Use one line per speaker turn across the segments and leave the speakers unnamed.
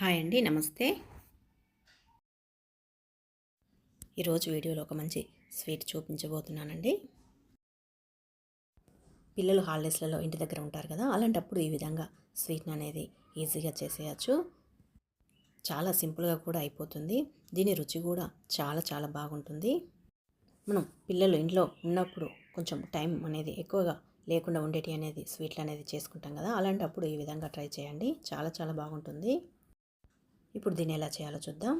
Hi అండి నమస్తే. ఈరోజు వీడియోలో ఒక మంచి స్వీట్ చూపించబోతున్నానండి. పిల్లలు హాలిడేస్లలో ఇంటి దగ్గర ఉంటారు కదా అలాంటప్పుడు ఈ విధంగా స్వీట్ని అనేది ఈజీగా చేసేయచ్చు. చాలా సింపుల్గా కూడా అయిపోతుంది. దీని రుచి కూడా చాలా చాలా బాగుంటుంది. మనం పిల్లలు ఇంట్లో ఉన్నప్పుడు కొంచెం టైం అనేది ఎక్కువగా లేకుండా ఉండేటి అనేది స్వీట్లు అనేది చేసుకుంటాం కదా అలాంటప్పుడు ఈ విధంగా ట్రై చేయండి. చాలా చాలా బాగుంటుంది. ఇప్పుడు దీన్ని ఎలా చేయాలో చూద్దాం.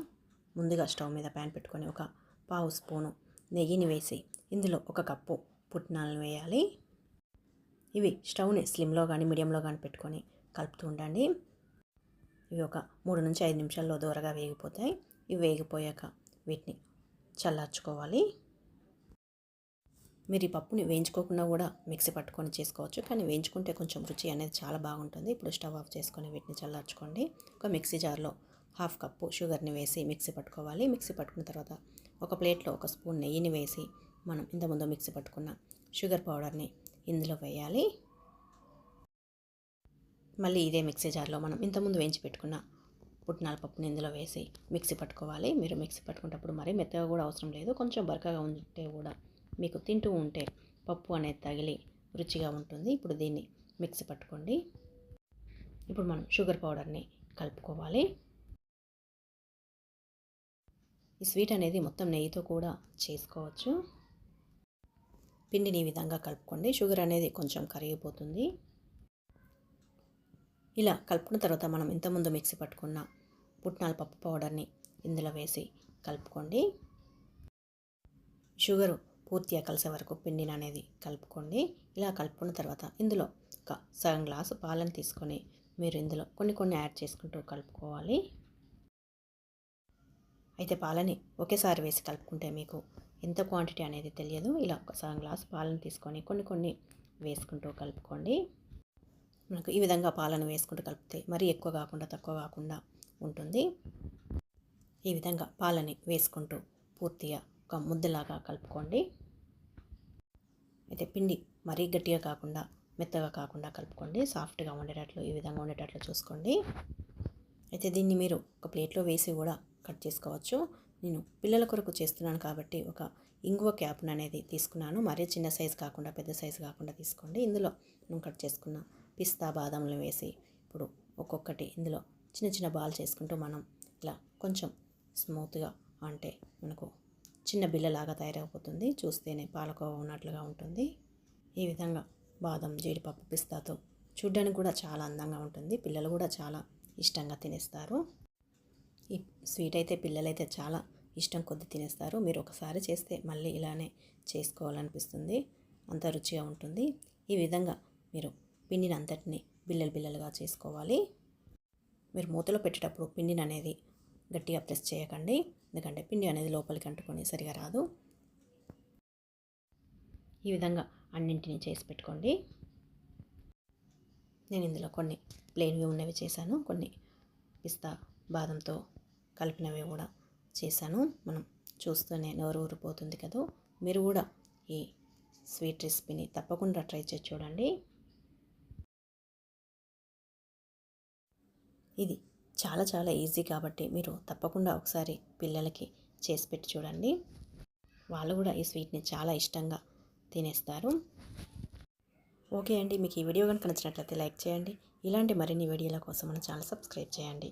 ముందుగా స్టవ్ మీద ప్యాన్ పెట్టుకొని ఒక పావు స్పూను నెయ్యిని వేసి ఇందులో ఒక కప్పు పుట్నాలను వేయాలి. ఇవి స్టవ్ని స్లిమ్లో కానీ మీడియంలో కానీ పెట్టుకొని కలుపుతూ ఉండండి. ఇవి ఒక మూడు నుంచి ఐదు నిమిషాల్లో దూరగా వేగిపోతాయి. ఇవి వేగిపోయాక వీటిని చల్లార్చుకోవాలి. మీరు ఈ పప్పుని వేయించుకోకుండా కూడా మిక్సీ పట్టుకొని చేసుకోవచ్చు. కానీ వేయించుకుంటే కొంచెం రుచి అనేది చాలా బాగుంటుంది. ఇప్పుడు స్టవ్ ఆఫ్ చేసుకొని వీటిని చల్లార్చుకోండి. ఒక మిక్సీ జార్లో హాఫ్ కప్పు షుగర్ని వేసి మిక్సీ పట్టుకోవాలి. మిక్సీ పట్టుకున్న తర్వాత ఒక ప్లేట్లో ఒక స్పూన్ నెయ్యిని వేసి మనం ఇంతకుముందు మిక్సీ పట్టుకున్న షుగర్ పౌడర్ని ఇందులో వేయాలి. మళ్ళీ ఇదే మిక్సీ జార్లో మనం ఇంతకుముందు వేయించి పెట్టుకున్న పుట్నాల పప్పుని ఇందులో వేసి మిక్సీ పట్టుకోవాలి. మీరు మిక్సీ పట్టుకునేటప్పుడు మరీ మెత్తగా కూడా అవసరం లేదు. కొంచెం బరకగా ఉంటే కూడా మీకు తింటూ ఉంటే పప్పు అనేది తగిలి రుచిగా ఉంటుంది. ఇప్పుడు దీన్ని మిక్సీ పట్టుకోండి. ఇప్పుడు మనం షుగర్ పౌడర్ని కలుపుకోవాలి. ఈ స్వీట్ అనేది మొత్తం నెయ్యితో కూడా చేసుకోవచ్చు. పిండిని ఈ విధంగా కలుపుకోండి. షుగర్ అనేది కొంచెం కరిగిపోతుంది. ఇలా కలుపుకున్న తర్వాత మనం ఇంతకుముందు మిక్సీ పట్టుకున్న పుట్నాల పప్పు పౌడర్ని ఇందులో వేసి కలుపుకోండి. షుగరు పూర్తిగా కలిసే వరకు పిండిని అనేది కలుపుకోండి. ఇలా కలుపుకున్న తర్వాత ఇందులో ఒక సగం గ్లాసు పాలను తీసుకొని మీరు ఇందులో కొన్ని కొన్ని యాడ్ చేసుకుంటూ కలుపుకోవాలి. అయితే పాలని ఒకేసారి వేసి కలుపుకుంటే మీకు ఎంత క్వాంటిటీ అనేది తెలియదు. ఇలా ఒక సగం గ్లాస్ పాలను తీసుకొని కొన్ని కొన్ని వేసుకుంటూ కలుపుకోండి. మనకు ఈ విధంగా పాలను వేసుకుంటూ కలిపితే మరీ ఎక్కువ కాకుండా తక్కువ కాకుండా ఉంటుంది. ఈ విధంగా పాలని వేసుకుంటూ పూర్తిగా ఒక ముద్దలాగా కలుపుకోండి. అయితే పిండి మరీ గట్టిగా కాకుండా మెత్తగా కాకుండా కలుపుకోండి. సాఫ్ట్గా ఉండేటట్లు ఈ విధంగా ఉండేటట్లు చూసుకోండి. అయితే దీన్ని మీరు ఒక ప్లేట్లో వేసి కూడా కట్ చేసుకోవచ్చు. నేను పిల్లల కొరకు చేస్తున్నాను కాబట్టి ఒక ఇంగువ క్యాప్ను అనేది తీసుకున్నాను. మరీ చిన్న సైజు కాకుండా పెద్ద సైజు కాకుండా తీసుకోండి. ఇందులో నేను కట్ చేసుకున్న పిస్తా బాదంలు వేసి ఇప్పుడు ఒక్కొక్కటి ఇందులో చిన్న చిన్న బాల్ చేసుకుంటూ మనం ఇలా కొంచెం స్మూత్గా అంటే మనకు చిన్న బిల్లలాగా తయారైపోతుంది చూస్తేనే పాలకోవ ఉన్నట్లుగా ఉంటుంది. ఈ విధంగా బాదం జీడిపప్పు పిస్తాతో చూడ్డానికి కూడా చాలా అందంగా ఉంటుంది. పిల్లలు కూడా చాలా ఇష్టంగా తినేస్తారు. ఈ స్వీట్ అయితే పిల్లలైతే చాలా ఇష్టం కొద్ది తినేస్తారు. మీరు ఒకసారి చేస్తే మళ్ళీ ఇలానే చేసుకోవాలనిపిస్తుంది. అంత రుచిగా ఉంటుంది. ఈ విధంగా మీరు పిండిని అంతటిని బిల్లలు బిల్లలుగా చేసుకోవాలి. మీరు మూతలో పెట్టేటప్పుడు పిండిని అనేది గట్టిగా ప్రెస్ చేయకండి. ఎందుకంటే పిండి అనేది లోపలికి అంటుకొని సరిగా రాదు. ఈ విధంగా అన్నింటినీ చేసి పెట్టుకోండి. నేను ఇందులో కొన్ని ప్లెయిన్వి ఉన్నవి చేశాను. కొన్ని పిస్తా బాదంతో కలిపినవి కూడా చేశాను. మనం చూస్తూనే నోరు ఊరిపోతుంది కదా. మీరు కూడా ఈ స్వీట్ రెసిపీని తప్పకుండా ట్రై చేసి చూడండి. ఇది చాలా చాలా ఈజీ కాబట్టి మీరు తప్పకుండా ఒకసారి పిల్లలకి చేసి పెట్టి చూడండి. వాళ్ళు కూడా ఈ స్వీట్ని చాలా ఇష్టంగా తినేస్తారు. ఓకే అండి మీకు ఈ వీడియో కనుక నచ్చినట్లయితే లైక్ చేయండి. ఇలాంటి మరిన్ని వీడియోల కోసం మన ఛానల్ సబ్స్క్రైబ్ చేయండి.